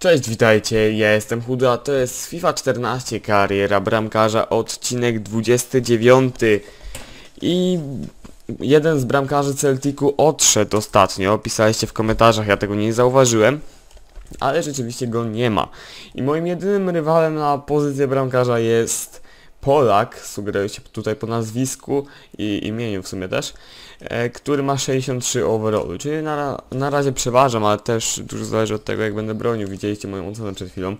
Cześć, witajcie, ja jestem Chudy, a to jest FIFA 14 kariera bramkarza, odcinek 29 i jeden z bramkarzy Celticu odszedł ostatnio, pisaliście w komentarzach, ja tego nie zauważyłem, ale rzeczywiście go nie ma. I moim jedynym rywalem na pozycję bramkarza jest Polak, sugeruję się tutaj po nazwisku i imieniu w sumie też, e, który ma 63 overallu, czyli na, na razie przeważam, ale też dużo zależy od tego jak będę bronił. Widzieliście moją ocenę przed chwilą,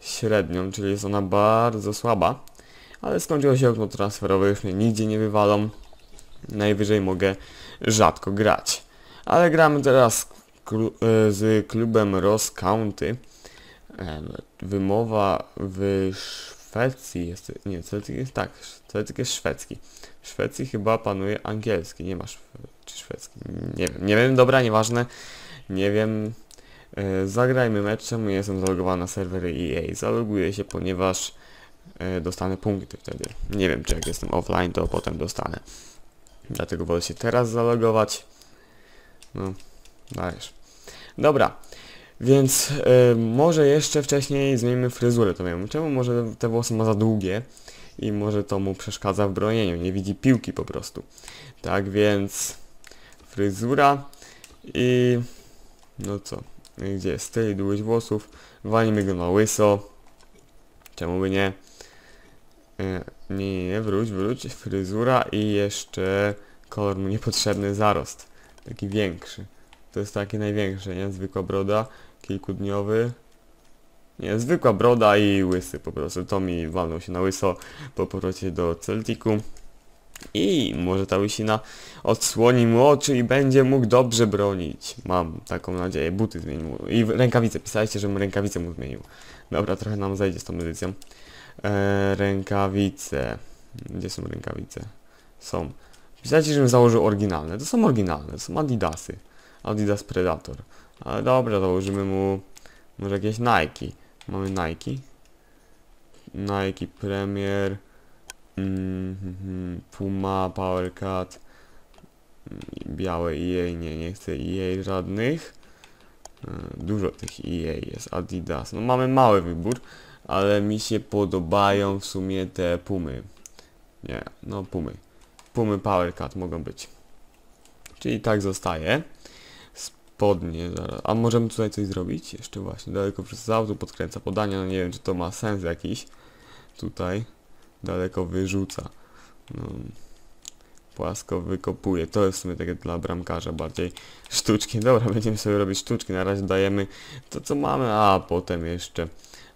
średnią, czyli jest ona bardzo słaba, ale skończyło się okno transferowe, już mnie nigdzie nie wywalą, najwyżej mogę rzadko grać. Ale gramy teraz e, z klubem Ross County. Em, Wymowa w Szwecji jest, nie, Celtic jest tak, Celtic jest szwedzki. W Szwecji chyba panuje angielski, nie masz czy szwedzki, nie wiem, nie wiem, dobra, nieważne, nie wiem. E, zagrajmy mecz, czemu jestem zalogowany na serwery EA? Zaloguję się, ponieważ e, dostanę punkty wtedy. Nie wiem, czy jak jestem offline, to potem dostanę. Dlatego wolę się teraz zalogować. No, dajesz. Dobra, więc e, może jeszcze wcześniej zmienimy fryzurę to wiem. Czemu może te włosy ma za długie i może to mu przeszkadza w bronieniu, nie widzi piłki po prostu. Tak więc fryzura i no co, gdzie jest styl i długość włosów, walimy go na łyso. Czemu by nie? Nie, nie, nie, wróć, wróć, fryzura i jeszcze kolor mu niepotrzebny zarost, taki większy. To jest takie największe, nie? Zwykła broda, kilkudniowy. Nie, zwykła broda i łysy po prostu. To mi walnął się na łyso po powrocie do Celticu. I może ta łysina odsłoni mu oczy i będzie mógł dobrze bronić. Mam taką nadzieję. Buty zmienił. I rękawice. Pisaliście, żebym rękawice mu zmienił. Dobra, trochę nam zejdzie z tą edycją. E, rękawice. Gdzie są rękawice? Są. Pisaliście, żebym założył oryginalne. To są oryginalne. To są Adidasy. Adidas Predator. Ale dobra, założymy mu może jakieś Nike. Mamy Nike. Nike Premier. Mm, mhm, Puma, Powercat. mm, Białe EA, nie, nie chcę EA żadnych. E, Dużo tych EA jest, Adidas. No mamy mały wybór, ale mi się podobają w sumie te Pumy. Nie, no Pumy. Pumy Powercat mogą być. Czyli tak zostaje. Spodnie. A możemy tutaj coś zrobić? Jeszcze właśnie. Daleko przez auto podkręca podania. No nie wiem, czy to ma sens jakiś. Tutaj. Daleko wyrzuca. No. Płasko wykopuje. To jest w sumie takie dla bramkarza bardziej sztuczki. Dobra, będziemy sobie robić sztuczki. Na razie dajemy to, co mamy, a potem jeszcze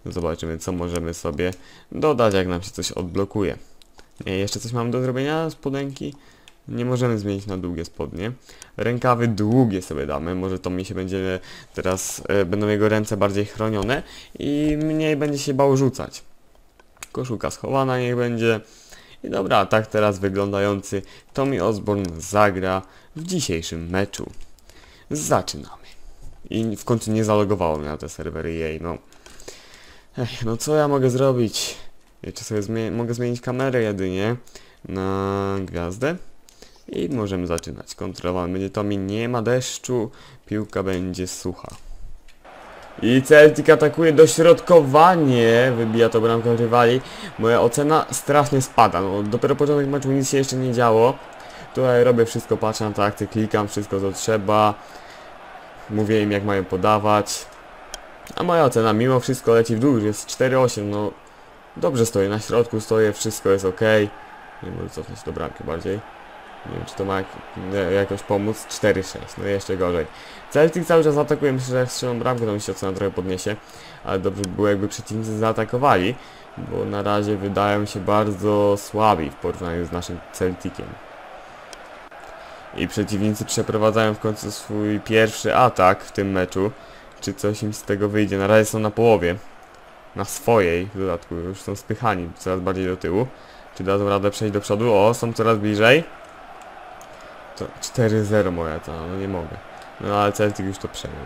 zobaczymy, co możemy sobie dodać, jak nam się coś odblokuje. Nie, jeszcze coś mamy do zrobienia? Spodenki? Nie możemy zmienić na długie spodnie. Rękawy długie sobie damy, może to mi się będzie teraz, e, będą jego ręce bardziej chronione i mniej będzie się bał rzucać. Koszulka schowana niech będzie. I dobra, tak teraz wyglądający Tommy Osborne zagra w dzisiejszym meczu. Zaczynamy. I w końcu nie zalogowało mnie na te serwery jej, no. Ech, no co ja mogę zrobić? Jeszcze sobie mogę zmienić kamerę jedynie na gwiazdę. I możemy zaczynać. Kontrolowany będzie to mi nie ma deszczu, piłka będzie sucha. I Celtic atakuje dośrodkowanie, wybija to bramkę rywali. Moja ocena strasznie spada, no dopiero początek meczu nic się jeszcze nie działo. Tutaj robię wszystko, patrzę na te klikam wszystko co trzeba. Mówię im jak mają podawać. A moja ocena mimo wszystko leci w dół, jest 4-8, no dobrze stoję, na środku stoję, wszystko jest ok. Nie mogę cofnąć do bramki bardziej. Nie wiem, czy to ma jakoś pomóc. 4-6, no jeszcze gorzej. Celtic cały czas atakuje, myślę, że strzelą bramkę, to mi się ocena trochę podniesie. Ale dobrze by było, jakby przeciwnicy zaatakowali, bo na razie wydają się bardzo słabi w porównaniu z naszym Celticiem. I przeciwnicy przeprowadzają w końcu swój pierwszy atak w tym meczu. Czy coś im z tego wyjdzie? Na razie są na połowie. Na swojej w dodatku, już są spychani coraz bardziej do tyłu. Czy dadzą radę przejść do przodu? O, są coraz bliżej. To 4-0 moja to, no nie mogę. No ale Celtic już to przejął.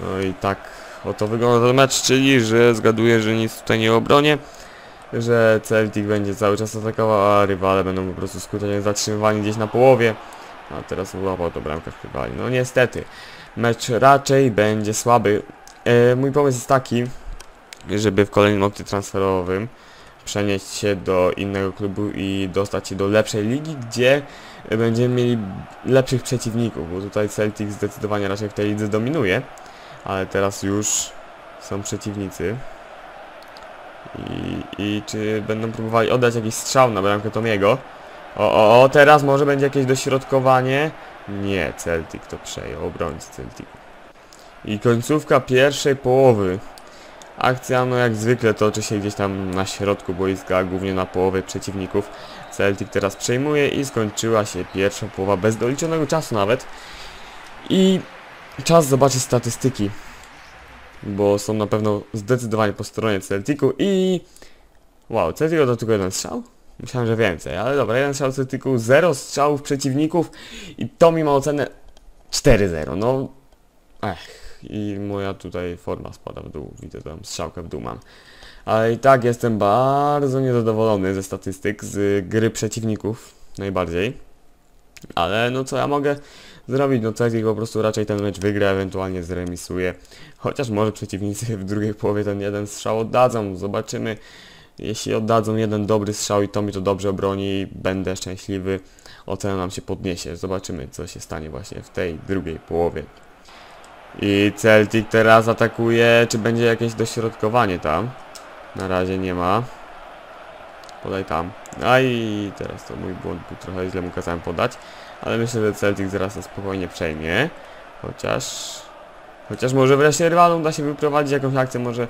No i tak oto wygląda ten mecz, czyli że zgaduję, że nic tutaj nie obronie. Że Celtic będzie cały czas atakował, a rywale będą po prostu skutecznie zatrzymywani gdzieś na połowie. A teraz złapał to bramkę w rywali. No niestety, mecz raczej będzie słaby. e, mój pomysł jest taki, żeby w kolejnym oknie transferowym przenieść się do innego klubu i dostać się do lepszej ligi, gdzie będziemy mieli lepszych przeciwników, bo tutaj Celtic zdecydowanie raczej w tej lidze dominuje, ale teraz już są przeciwnicy. I, I czy będą próbowali oddać jakiś strzał na bramkę Tomiego? O, o, o, teraz może będzie jakieś dośrodkowanie. Nie, Celtic to przejął, obrońcy Celticu. I końcówka pierwszej połowy. Akcja, no jak zwykle, toczy się gdzieś tam na środku boiska, głównie na połowie przeciwników. Celtic teraz przejmuje i skończyła się pierwsza połowa bez doliczonego czasu nawet. I czas zobaczyć statystyki, bo są na pewno zdecydowanie po stronie Celticu i... Wow, Celtic to tylko jeden strzał? Myślałem, że więcej, ale dobra, jeden strzał Celticu, zero strzałów przeciwników i to mi ma ocenę 4-0, no... Ech, i moja tutaj forma spada w dół, widzę tam strzałkę w dół mam. Ale i tak jestem bardzo niezadowolony ze statystyk, z gry przeciwników, najbardziej. Ale no co ja mogę zrobić, no Celtic po prostu raczej ten mecz wygra, ewentualnie zremisuje. Chociaż może przeciwnicy w drugiej połowie ten jeden strzał oddadzą, zobaczymy. Jeśli oddadzą jeden dobry strzał i to mi to dobrze obroni, będę szczęśliwy, ocena nam się podniesie. Zobaczymy co się stanie właśnie w tej drugiej połowie. I Celtic teraz atakuje, czy będzie jakieś dośrodkowanie tam? Na razie nie ma. Podaj tam. A i teraz to mój błąd był trochę źle mu kazałem podać. Ale myślę, że Celtic zaraz to spokojnie przejmie. Chociaż... Chociaż może wreszcie rywalom uda się wyprowadzić jakąś akcję, może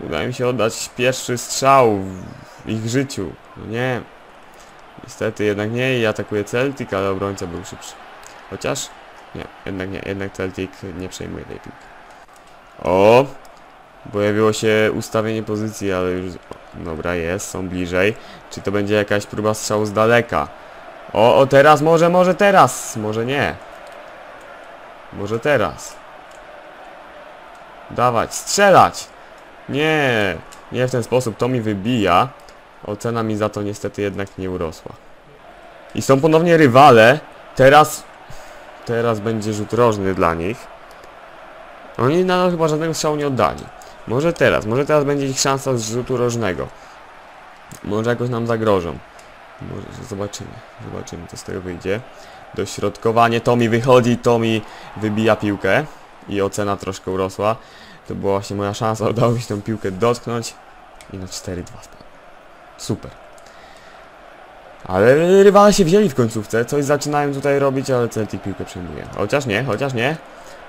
uda im się oddać pierwszy strzał w ich życiu. No nie. Niestety jednak nie i atakuje Celtic, ale obrońca był szybszy. Chociaż... Nie, jednak nie, jednak Celtic nie przejmuje tej piłki. O! Pojawiło się ustawienie pozycji, ale już... Dobra, jest, są bliżej. Czy to będzie jakaś próba strzału z daleka? O, o, teraz, może, może teraz! Może nie. Może teraz. Dawać, strzelać! Nie, nie w ten sposób, to mi wybija. Ocena mi za to niestety jednak nie urosła. I są ponownie rywale. Teraz Teraz będzie rzut rożny dla nich. Oni nadal chyba żadnego strzału nie oddali. Może teraz, może teraz będzie ich szansa z rzutu rożnego. Może jakoś nam zagrożą. Może zobaczymy, zobaczymy co z tego wyjdzie. Dośrodkowanie, to mi wychodzi, to mi wybija piłkę. I ocena troszkę urosła. To była właśnie moja szansa, udało mi się tę piłkę dotknąć. I na 4-2 spadł. Super. Ale rywale się wzięli w końcówce, coś zaczynają tutaj robić, ale Celtic piłkę przejmuje. Chociaż nie, chociaż nie.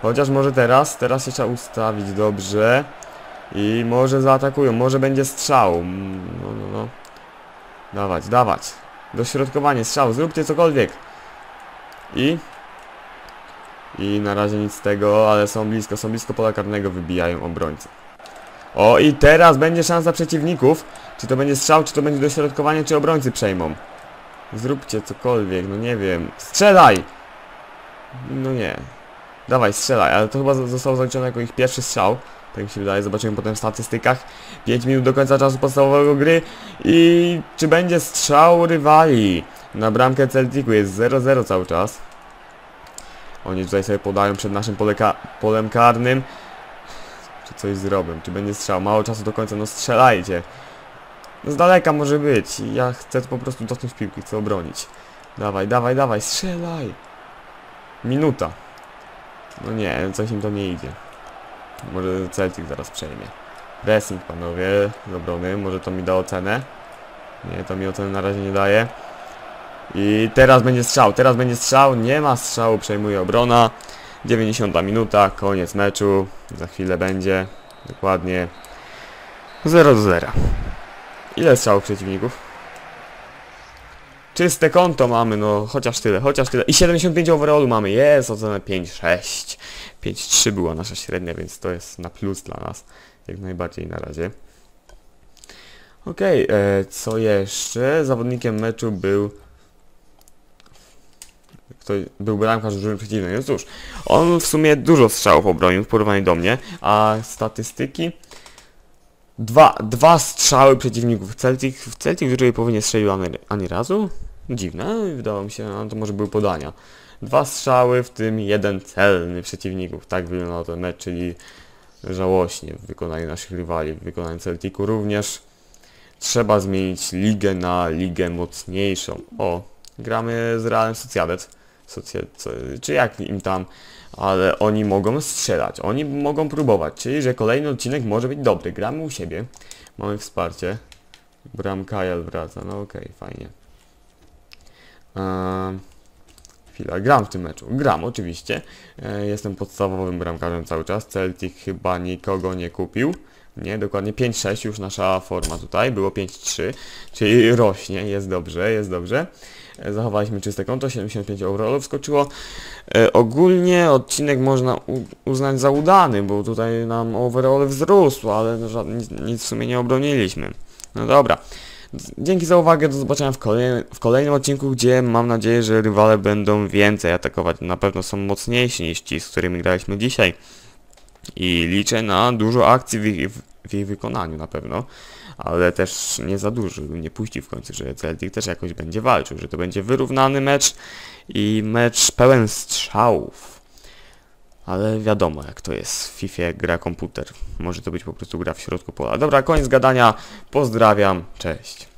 Chociaż może teraz, teraz się trzeba ustawić dobrze. I może zaatakują, może będzie strzał. Mm, no, no, no. Dawać, dawać. Dośrodkowanie, strzał, zróbcie cokolwiek. I... I na razie nic z tego, ale są blisko, są blisko pola karnego, wybijają obrońcy. O i teraz będzie szansa przeciwników. Czy to będzie strzał, czy to będzie dośrodkowanie, czy obrońcy przejmą. Zróbcie cokolwiek, no nie wiem. Strzelaj! No nie. Dawaj, strzelaj, ale to chyba zostało zaliczone jako ich pierwszy strzał. Tak mi się wydaje, zobaczymy potem w statystykach. 5 minut do końca czasu podstawowego gry. I czy będzie strzał rywali? Na bramkę Celticu jest 0-0 cały czas. Oni tutaj sobie podają przed naszym polem karnym. Czy coś zrobią? Czy będzie strzał? Mało czasu do końca, no strzelajcie. No z daleka może być. Ja chcę po prostu dotknąć piłki, chcę obronić. Dawaj, dawaj, dawaj, strzelaj! Minuta. No nie, coś im to nie idzie. Może Celtic zaraz przejmie. Pressing, panowie, z obrony. Może to mi da ocenę. Nie, to mi oceny na razie nie daje. I teraz będzie strzał, teraz będzie strzał. Nie ma strzału, przejmuje obrona. 90 minuta, koniec meczu. Za chwilę będzie. Dokładnie 0 do 0. Ile strzałów przeciwników? Czyste konto mamy, no chociaż tyle, chociaż tyle. I 75 overallu mamy, jest ocenę 5-6. 5-3 była nasza średnia, więc to jest na plus dla nas. Jak najbardziej na razie. Okej, okay, e, co jeszcze? Zawodnikiem meczu był... Kto był bramkarz drużyny przeciwnej. No cóż, on w sumie dużo strzałów obronił w porównaniu do mnie, a statystyki... Dwa, dwa strzały przeciwników. Celtic, w Celtic w drugiej połowie nie strzelił ani, ani razu? Dziwne, wydawało mi się, no to może były podania. Dwa strzały, w tym jeden celny przeciwników. Tak wyglądał ten mecz, czyli żałośnie w wykonaniu naszych rywali, w wykonaniu Celticu również. Trzeba zmienić ligę na ligę mocniejszą. O, gramy z Realem Sociedad. Socie, czy jak im tam, ale oni mogą strzelać, oni mogą próbować, czyli że kolejny odcinek może być dobry. Gramy u siebie, mamy wsparcie. Bram Kajal wraca, no okej, fajnie. Eee, chwila, gram w tym meczu. Gram, oczywiście. E, jestem podstawowym bramkarzem cały czas. Celtic chyba nikogo nie kupił. Nie, dokładnie 5-6 już nasza forma tutaj. Było 5-3, czyli rośnie, jest dobrze, jest dobrze. Zachowaliśmy czyste konto, 75 overallów skoczyło. E, ogólnie odcinek można uznać za udany, bo tutaj nam overall wzrósł, ale no nic, nic w sumie nie obroniliśmy. No dobra. Dzięki za uwagę, do zobaczenia w, kolej, w kolejnym odcinku, gdzie mam nadzieję, że rywale będą więcej atakować. Na pewno są mocniejsi niż ci, z którymi graliśmy dzisiaj. I liczę na dużo akcji w ich, w ich wykonaniu na pewno. Ale też nie za dużo, żeby nie puścił w końcu, że Celtic też jakoś będzie walczył, że to będzie wyrównany mecz i mecz pełen strzałów. Ale wiadomo jak to jest, w FIFA gra komputer. Może to być po prostu gra w środku pola. Dobra, koniec gadania. Pozdrawiam, cześć.